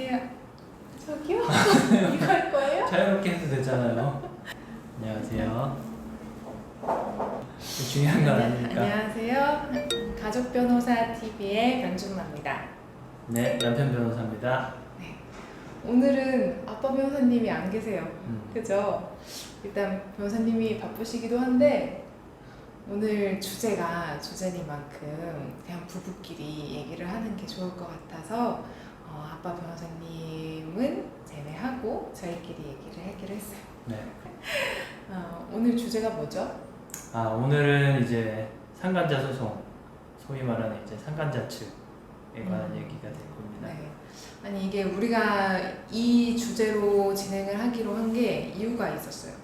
안녕하세요. 저기요? 이거 할 거예요? 자유롭게 해도 되잖아요. 안녕하세요. 중요한 건 아니니까. 안녕하세요. 가족 변호사 TV의 변준마입니다. 네, 남편 변호사입니다. 오늘은 아빠 변호사님이 안 계세요. 음, 그죠? 일단 변호사님이 바쁘시기도 한데 오늘 주제가 주제니만큼 그냥 부부끼리 얘기를 하는 게 좋을 것 같아서 어, 아빠 변호사님은 제외하고 저희끼리 얘기를 하기로 했어요. 네. 어, 오늘 주제가 뭐죠? 아 오늘은 이제 상간자 소송, 소위 말하는 이제 상간자 측에 관한 음. 얘기가 될 겁니다. 네. 아니 이게 우리가 이 주제로 진행을 하기로 한 게 이유가 있었어요.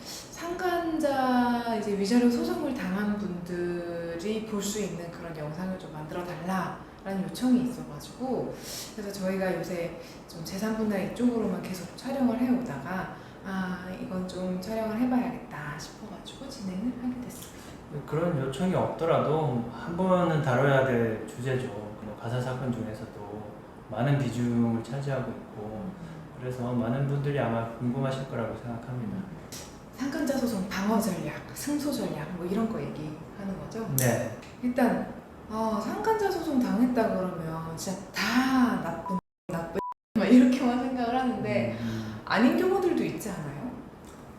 상간자 이제 위자료 소송을 당한 분들이 볼 수 있는 그런 영상을 좀 만들어 달라 라는 요청이 있어가지고 그래서 저희가 요새 좀 제3분할 이쪽으로만 계속 촬영을 해오다가 아 이건 좀 촬영을 해봐야겠다 싶어가지고 진행을 하게 됐습니다. 그런 요청이 없더라도 한 번은 다뤄야 될 주제죠. 뭐 가사 사건 중에서도 많은 비중을 차지하고 있고 그래서 많은 분들이 아마 궁금하실 거라고 생각합니다. 상간자 소송 방어 전략, 승소 전략 뭐 이런 거 얘기하는 거죠. 네, 일단 어, 상간자 소송 당했다 그러면 진짜 다 나쁜 나쁜 막 이렇게만 생각을 하는데 음, 아닌 경우들도 있지 않아요?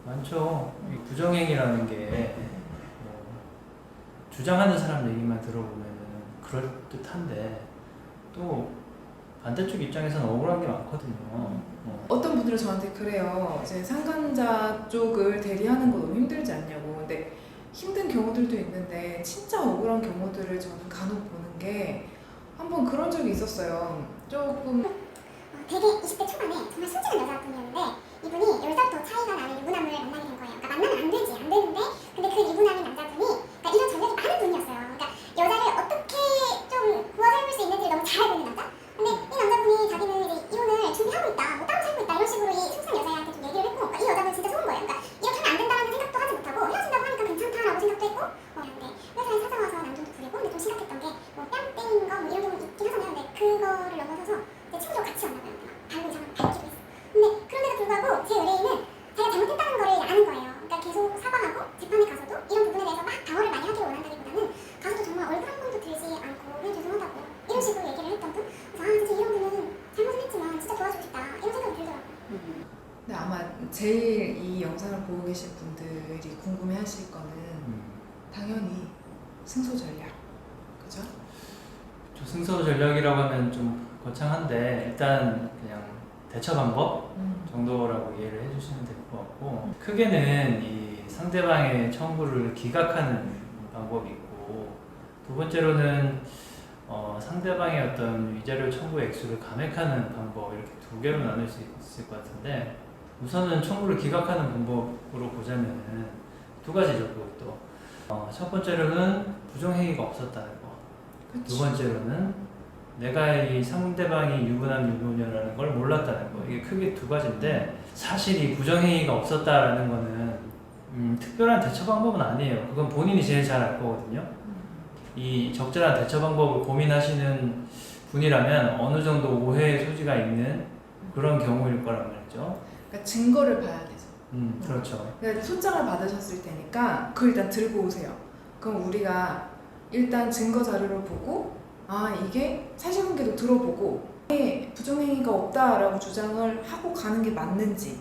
많죠. 이 부정행위라는 게 뭐, 주장하는 사람 얘기만 들어보면은 그럴 듯한데 또 반대쪽 입장에서는 억울한 게 많거든요. 어. 어떤 분들은 저한테 그래요. 이제 상간자 쪽을 대리하는 거 너무 힘들지 않냐고. 근데 힘든 경우들도 있는데 진짜 억울한 경우들을 저는 간혹 보는 게 한번 그런 적이 있었어요. 조금 되게 20대 초반에 정말 순진한 여자분이었는데 이분이 10살부터 차이가 나는 유부남을 만나게 된 거예요. 그러니까 만나면 안 되지, 안 되는데 근데 그 유부남인 남자 제일 이 영상을 보고 계신 분들이 궁금해 하실 거는 음. 당연히 승소 전략, 그죠? 저 승소 전략이라고 하면 좀 거창한데 일단 그냥 대처 방법 음. 정도라고 이해를 해주시면 될 것 같고 크게는 이 상대방의 청구를 기각하는 방법이 있고 두 번째로는 어, 상대방의 어떤 위자료 청구 액수를 감액하는 방법 이렇게 두 개로 나눌 수 있을 것 같은데 우선은 청구를 기각하는 방법으로 보자면은 두 가지죠 그것도 어, 첫 번째로는 부정행위가 없었다는 거. 두 그치. 번째로는 내가 이 상대방이 유부남 유부녀라는 걸 몰랐다는 거. 이게 크게 두 가지인데 사실 이 부정행위가 없었다라는 거는 음, 특별한 대처 방법은 아니에요. 그건 본인이 제일 잘 알 거거든요. 음. 이 적절한 대처 방법을 고민하시는 분이라면 어느 정도 오해의 소지가 있는 그런 경우일 거란 말이죠 그러니까 증거를 봐야 되죠. 음 그렇죠 그러니까 소장을 받으셨을 테니까 그걸 일단 들고 오세요. 그럼 우리가 일단 증거 자료를 보고 아 이게 사실관계도 들어보고 이게 부정행위가 없다라고 주장을 하고 가는 게 맞는지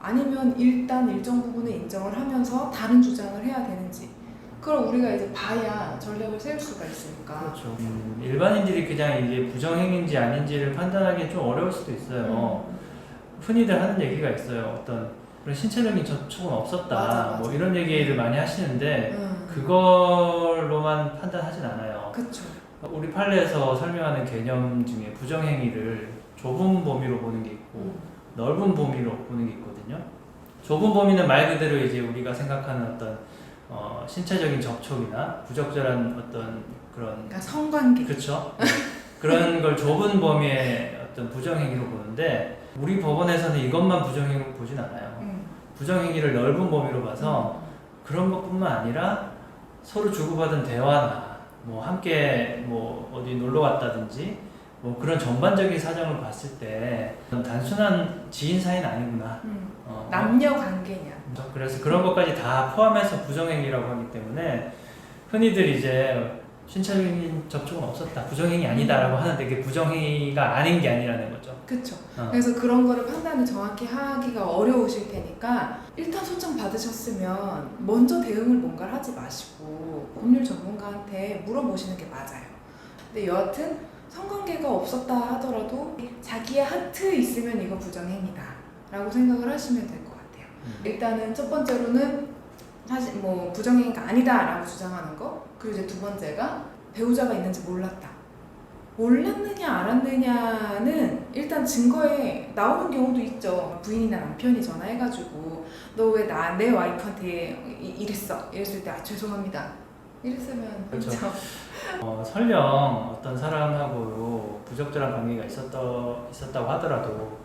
아니면 일단 일정 부분을 인정을 하면서 다른 주장을 해야 되는지 그걸 우리가 이제 봐야 전략을 세울 수가 있으니까 그렇죠 음, 일반인들이 그냥 이게 부정행위인지 아닌지를 판단하기 좀 어려울 수도 있어요 음. 흔히들 하는 얘기가 있어요. 어떤 그런 신체적인 접촉은 없었다. 맞아, 맞아. 뭐 이런 얘기를 많이 하시는데 음. 그걸로만 판단하진 않아요. 그쵸 우리 판례에서 설명하는 개념 중에 부정행위를 좁은 범위로 보는 게 있고 음. 넓은 범위로 보는 게 있거든요. 좁은 범위는 말 그대로 이제 우리가 생각하는 어떤 어, 신체적인 접촉이나 부적절한 어떤 그런 그러니까 성관계 그렇죠. 네. 그런 걸 좁은 범위의 어떤 부정행위로 보는데 우리 법원에서는 이것만 부정행위로 보진 않아요. 음. 부정행위를 넓은 범위로 봐서 그런 것뿐만 아니라 서로 주고받은 대화나 뭐 함께 뭐 어디 놀러 갔다든지 뭐 그런 전반적인 사정을 봤을 때 단순한 지인 사이는 아니구나. 음, 어, 남녀 관계냐. 그래서 그런 것까지 다 포함해서 부정행위라고 하기 때문에 흔히들 이제 신체적인 접촉은 없었다, 부정행위 아니다라고 하는데 그게 부정행위가 아닌 게 아니라는 거죠. 그쵸. 어. 그래서 그런 거를 판단을 정확히 하기가 어려우실 테니까 일단 소장 받으셨으면 먼저 대응을 뭔가를 하지 마시고 법률 전문가한테 물어보시는 게 맞아요. 근데 여하튼 성관계가 없었다 하더라도 자기의 하트 있으면 이거 부정행위다 라고 생각을 하시면 될 것 같아요. 음. 일단은 첫 번째로는 사실 뭐 부정행위가 아니다라고 주장하는 거 그리고 이제 두 번째가 배우자가 있는지 몰랐다 몰랐느냐 알았느냐는 일단 증거에 나오는 경우도 있죠 부인이나 남편이 전화해가지고 너 왜 나 내 와이프한테 이- 이랬어 이랬을 때 아 죄송합니다 이랬으면 그렇죠. 그렇죠. 어, 설령 어떤 사람하고 부적절한 관계가 있었다, 있었다고 하더라도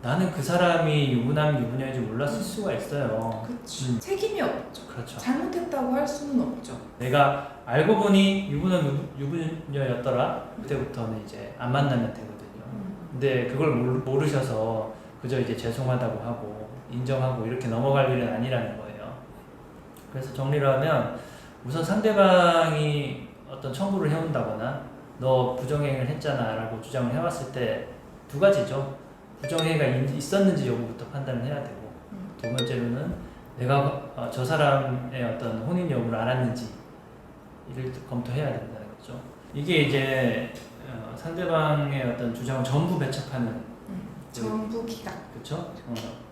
나는 그 사람이 유부남 유부녀인지 몰랐을 수가 있어요. 그렇죠. 음. 책임이 없죠 그렇죠. 잘못했다고 할 수는 없죠 내가 알고 보니 유부남 유- 유부녀였더라. 그때부터는 이제 안 만나면 되거든요. 근데 그걸 모르- 모르 셔서 그저 이제 죄송하다고 하고 인정하고 이렇게 넘어갈 일은 아니라는 거예요. 그래서 정리를 하면 우선 상대방이 어떤 청구를 해온다거나 너 부정행위를 했잖아라고 주장을 해왔을 때 두 가지죠. 부정행위가 있- 있었는지 여부부터 판단을 해야 되고 음. 두 번째로는 내가 어, 저 사람의 어떤 혼인 여부를 알았는지 이를 검토해야 된다는 거죠. 이게 이제 어, 상대방의 어떤 주장을 전부 배척하는 음. 전부 기각 그렇죠?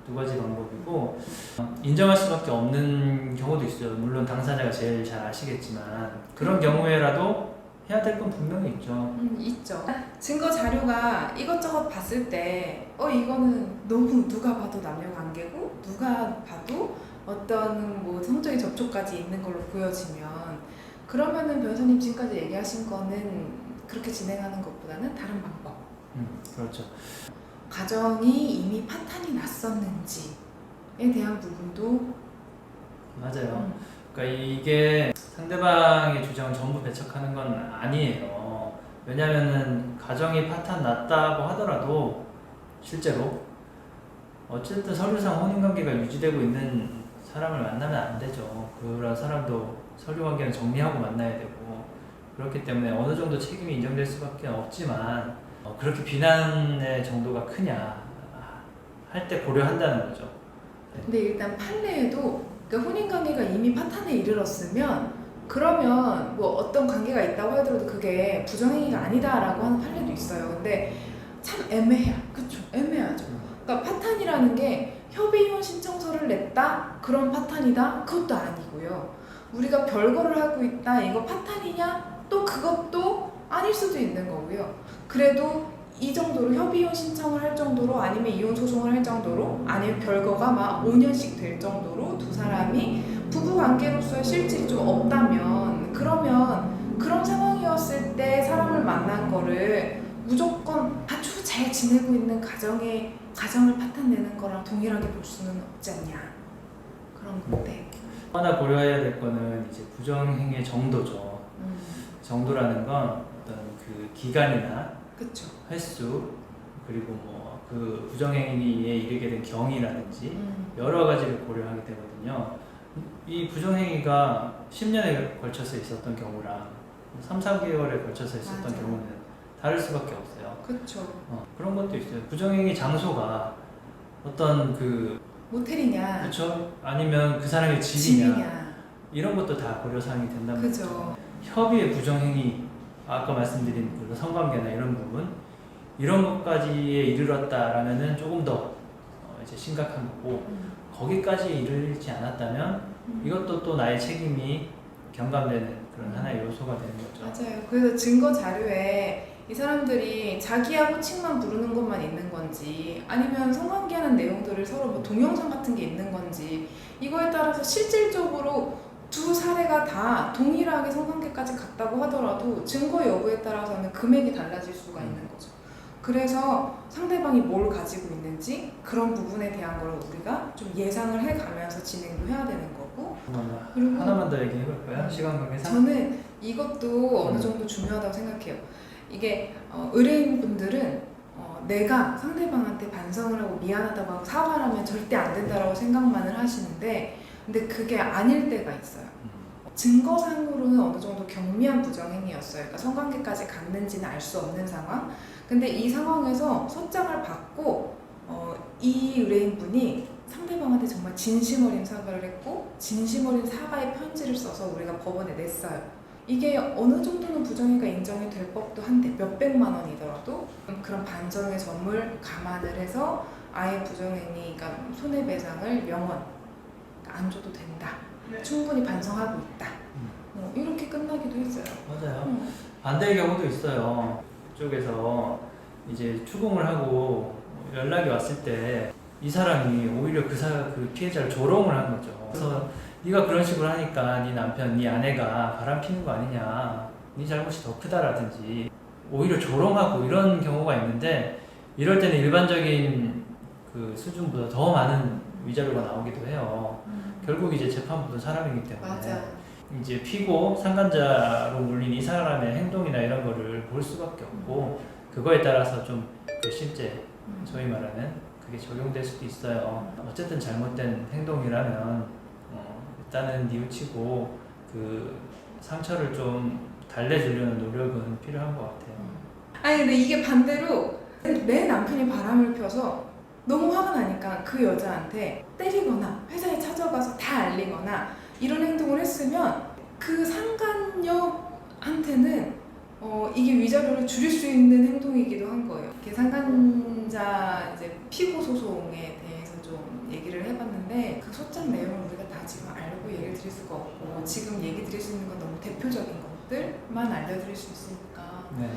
두 가지 방법이고 어, 인정할 수밖에 없는 경우도 있어요. 물론 당사자가 제일 잘 아시겠지만 그런 경우에라도 해야 될 건 분명히 있죠. 음, 있죠. 증거 자료가 이것저것 봤을 때, 어, 이거는 너무 누가 봐도 남녀 관계고, 누가 봐도 어떤 뭐 성적인 접촉까지 있는 걸로 보여지면, 그러면은 변호사님 지금까지 얘기하신 거는 그렇게 진행하는 것보다는 다른 방법. 음, 그렇죠. 가정이 이미 파탄이 났었는지에 대한 부분도, 맞아요. 음, 그러니까 이게 상대방의 주장을 전부 배척하는 건 아니에요. 왜냐면은 가정이 파탄 났다고 하더라도 실제로 어쨌든 서류상 혼인 관계가 유지되고 있는 사람을 만나면 안 되죠. 그런 사람도 서류 관계는 정리하고 만나야 되고 그렇기 때문에 어느 정도 책임이 인정될 수밖에 없지만 어, 그렇게 비난의 정도가 크냐 할 때 고려한다는 거죠. 근데 일단 판례에도 그러니까 혼인 관계가 이미 파탄에 이르렀으면 그러면 뭐 어떤 관계가 있다고 하더라도 그게 부정행위가 아니다라고 하는 판례도 있어요. 근데 참 애매해요. 그쵸? 애매하죠. 그러니까 파탄이라는 게 협의혼 신청서를 냈다 그런 파탄이다 그것도 아니고요. 우리가 별거를 하고 있다 이거 파탄이냐 또 그것도 아닐 수도 있는 거고요. 그래도 이 정도로 협의혼 신청을 할 정도로 아니면 이혼 소송을 할 정도로 아니면 별거가 막 5년씩 될 정도로 두 사람이 부부 관계로서의 실질이 좀 없다면 그러면 그런 상황이었을 때 사람을 만난 거를 무조건 아주 잘 지내고 있는 가정의 가정을 파탄내는 거랑 동일하게 볼 수는 없지 않냐. 그런 건데 하나 고려해야 될 거는 이제 부정행위의 정도죠. 음, 정도라는 건 어떤 그 기간이나 그쵸 횟수 그리고 뭐 그 부정행위에 이르게 된 경위라든지 음, 여러 가지를 고려하게 되거든요. 이 부정행위가 10년에 걸쳐서 있었던 경우랑 3, 4개월에 걸쳐서 있었던 맞아요. 경우는 다를 수밖에 없어요. 그쵸 어, 그런 것도 있어요. 부정행위 장소가 어떤 그 모텔이냐 그쵸? 아니면 그 사람의 집이냐 집이냐 이런 것도 다 고려 사항이 된다는 거죠. 그죠 협의의 부정행위 아까 말씀드린 그 성관계나 이런 부분 이런 것까지에 이르렀다라면은 조금 더 어, 이제 심각한 거고 음, 거기까지 이르지 않았다면 음. 이것도 또 나의 책임이 경감되는 그런 하나의 요소가 되는 거죠. 맞아요. 그래서 증거 자료에 이 사람들이 자기야 호칭만 부르는 것만 있는 건지 아니면 성관계하는 내용들을 서로 뭐 동영상 같은 게 있는 건지 이거에 따라서 실질적으로 두 사례가 다 동일하게 성관계까지 갔다고 하더라도 증거 여부에 따라서는 금액이 달라질 수가 있는 거죠. 그래서 상대방이 뭘 가지고 있는지 그런 부분에 대한 걸 우리가 좀 예상을 해가면서 진행도 해야 되는 거고 하나만, 그리고 하나만 더 얘기해 볼까요? 시간 관계상. 저는 이것도 어느 음. 정도 중요하다고 생각해요. 이게 어, 의뢰인분들은 어, 내가 상대방한테 반성을 하고 미안하다고 하고 사과를 하면 절대 안 된다라고 생각만을 하시는데 근데 그게 아닐 때가 있어요. 음. 증거상으로는 어느 정도 경미한 부정행위였어요. 그러니까 성관계까지 갔는지는 알 수 없는 상황. 근데 이 상황에서 소장을 받고 어, 이 의뢰인분이 상대방한테 정말 진심 어린 사과를 했고 진심 어린 사과의 편지를 써서 우리가 법원에 냈어요. 이게 어느 정도는 부정행위가 인정이 될 법도 한데 몇 백만 원이더라도 그런 반성의 점을 감안을 해서 아예 부정행위가 손해배상을 명원 안 줘도 된다. 충분히 반성하고 있다. 음. 어, 이렇게 끝나기도 했어요. 맞아요. 음. 반대의 경우도 있어요. 그쪽에서 이제 추궁을 하고 연락이 왔을 때 이 사람이 오히려 그, 사, 그 피해자를 조롱을 한 거죠. 그래서 네가 그런 식으로 하니까 네 남편, 네 아내가 바람 피는 거 아니냐, 네 잘못이 더 크다라든지 오히려 조롱하고 이런 경우가 있는데 이럴 때는 일반적인 그 수준보다 더 많은 위자료가 나오기도 해요. 결국 이제 재판부도 사람이기 때문에 맞아. 이제 피고 상간자로 물린 이 사람의 행동이나 이런 거를 볼 수밖에 없고 그거에 따라서 좀 그 실제 음. 소위 말하는 그게 적용될 수도 있어요. 어쨌든 잘못된 행동이라면 어, 일단은 뉘우치고 그 상처를 좀 달래주려는 노력은 필요한 것 같아요. 아니 근데 이게 반대로 내 남편이 바람을 펴서 너무 화가 나니까 그 여자한테 때리거나 회사에 찾아가서 다 알리거나 이런 행동을 했으면 그 상간녀한테는 어, 이게 위자료를 줄일 수 있는 행동이기도 한 거예요. 이게 상간자 이제 피고 소송에 대해서 좀 얘기를 해봤는데 그 소장 내용을 우리가 다 지금 알고 얘기를 드릴 수가 없고 지금 얘기 드릴 수 있는 건 너무 대표적인 것들만 알려드릴 수 있으니까 네.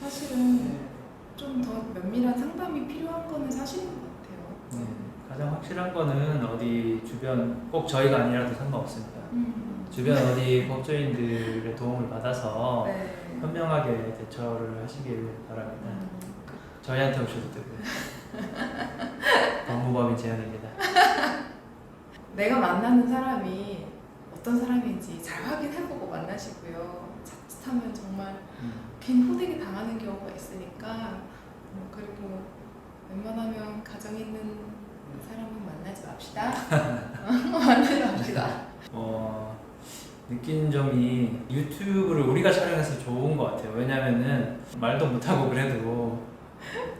사실은 좀 더 면밀한 상담이 필요한 거는 사실인 것 같아요. 네. 가장 확실한 거는 어디 주변 꼭 저희가 아니라도 상관없습니다. 음. 주변 어디 법조인들의 도움을 받아서 네. 현명하게 대처를 하시길 바랍니다. 음. 저희한테 오셔도 되고요. 법무법인 제안입니다. 내가 만나는 사람이 어떤 사람인지 잘 확인해보고 만나시고요. 자칫하면 정말 음. 괜히 호되게 당하는 경우가 있으니까 어, 그리고 웬만하면 가정 있는 사람은 만나지 맙시다. 만나지 맙시다. 어, 느낀 점이 유튜브를 우리가 촬영해서 좋은 것 같아요. 왜냐면은 말도 못하고 그래도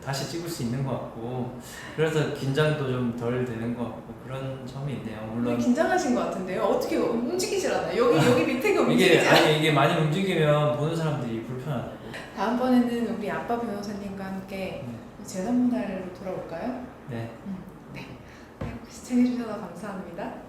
다시 찍을 수 있는 것 같고 그래서 긴장도 좀 덜 되는 것 같고 그런 점이 있네요. 물론 긴장하신 것 같은데요. 어떻게 움직이질 않아요. 여기 여기 밑에가 움직이지 않아요. 아니 이게 많이 움직이면 보는 사람들이 불편하다고. 다음번에는 우리 아빠 변호사님과 함께 네. 재산문화로 돌아올까요? 네. 네. 시청해주셔서 감사합니다.